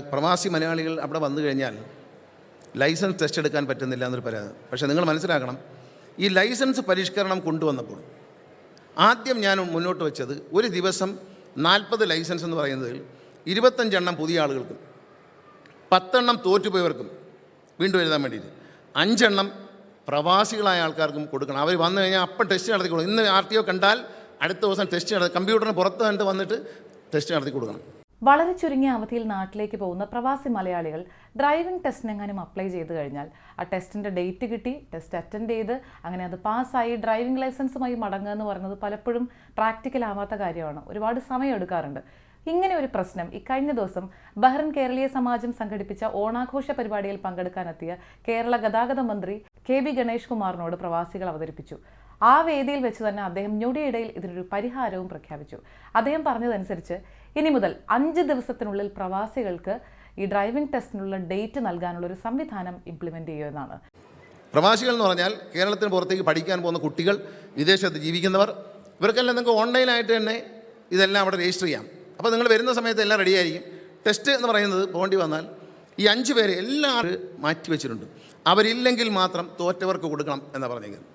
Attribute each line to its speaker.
Speaker 1: പ്രവാസി മലയാളികൾ അവിടെ വന്നു കഴിഞ്ഞാൽ ലൈസൻസ് ടെസ്റ്റ് എടുക്കാൻ പറ്റുന്നില്ല എന്നൊരു പരാതി. പക്ഷേ നിങ്ങൾ മനസ്സിലാക്കണം ഈ ലൈസൻസ് പരിഷ്കരണം കൊണ്ടുവന്നപ്പോൾ ആദ്യം ഞാൻ മുന്നോട്ട് വെച്ചത് ഒരു ദിവസം നാൽപ്പത് ലൈസൻസ് എന്ന് പറയുന്നതിൽ ഇരുപത്തഞ്ചെണ്ണം പുതിയ ആളുകൾക്കും പത്തെണ്ണം തോറ്റുപോയവർക്കും വീണ്ടും എഴുതാൻ വേണ്ടിയിട്ട്. അഞ്ചെണ്ണം പ്രവാസികളായ ആൾക്കാർക്കും കൊടുക്കണം. അവർ വന്നു കഴിഞ്ഞാൽ അപ്പം ടെസ്റ്റ് നടത്തി കൊടുക്കണം. ഇന്ന് ആർ ടി ഒ കണ്ടാൽ അടുത്ത ദിവസം ടെസ്റ്റ് നടത്തി കമ്പ്യൂട്ടറിന് പുറത്ത് കണ്ട് വന്നിട്ട് ടെസ്റ്റ് നടത്തി കൊടുക്കണം.
Speaker 2: വളരെ ചുരുങ്ങിയ അവധിയിൽ നാട്ടിലേക്ക് പോകുന്ന പ്രവാസി മലയാളികൾ ഡ്രൈവിംഗ് ടെസ്റ്റിനെങ്ങാനും അപ്ലൈ ചെയ്ത് കഴിഞ്ഞാൽ ആ ടെസ്റ്റിന്റെ ഡേറ്റ് കിട്ടി ടെസ്റ്റ് അറ്റൻഡ് ചെയ്ത് അങ്ങനെ അത് പാസ്സായി ഡ്രൈവിംഗ് ലൈസൻസുമായി മടങ്ങുക എന്ന് പറയുന്നത് പലപ്പോഴും പ്രാക്ടിക്കൽ ആവാത്ത കാര്യമാണ്. ഒരുപാട് സമയം എടുക്കാറുണ്ട്. ഇങ്ങനെ ഒരു പ്രശ്നം ഇക്കഴിഞ്ഞ ദിവസം ബഹ്റിൻ കേരളീയ സമാജം സംഘടിപ്പിച്ച ഓണാഘോഷ പരിപാടിയിൽ പങ്കെടുക്കാനെത്തിയ കേരള ഗതാഗത മന്ത്രി കെ ബി ഗണേഷ് കുമാറിനോട് പ്രവാസികൾ അവതരിപ്പിച്ചു. ആ വേദിയിൽ വെച്ച് തന്നെ അദ്ദേഹം ഞൊടിയിടയിൽ ഇതിനൊരു പരിഹാരവും പ്രഖ്യാപിച്ചു. അദ്ദേഹം പറഞ്ഞതനുസരിച്ച് ഇനി മുതൽ അഞ്ച് ദിവസത്തിനുള്ളിൽ പ്രവാസികൾക്ക് ഈ ഡ്രൈവിംഗ് ടെസ്റ്റിനുള്ള ഡേറ്റ് നൽകാനുള്ള ഒരു സംവിധാനം ഇംപ്ലിമെന്റ് ചെയ്യുമെന്നാണ്
Speaker 1: പ്രവാസികൾ എന്ന് പറഞ്ഞാൽ കേരളത്തിന് പുറത്തേക്ക് പഠിക്കാൻ പോകുന്ന കുട്ടികൾ വിദേശത്ത് ജീവിക്കുന്നവർ ഇവർക്കെല്ലാം നിങ്ങൾക്ക് ഓൺലൈനായിട്ട് തന്നെ ഇതെല്ലാം അവിടെ രജിസ്റ്റർ ചെയ്യാം. അപ്പോൾ നിങ്ങൾ വരുന്ന സമയത്ത് എല്ലാം റെഡി ആയിരിക്കും. ടെസ്റ്റ് എന്ന് പറയുന്നത് പോകേണ്ടി വന്നാൽ ഈ അഞ്ച് പേരെ എല്ലാവരും മാറ്റി വെച്ചിട്ടുണ്ട്. അവരില്ലെങ്കിൽ മാത്രം തോറ്റവർക്ക് കൊടുക്കണം എന്നാണ് പറഞ്ഞിരിക്കുന്നത്.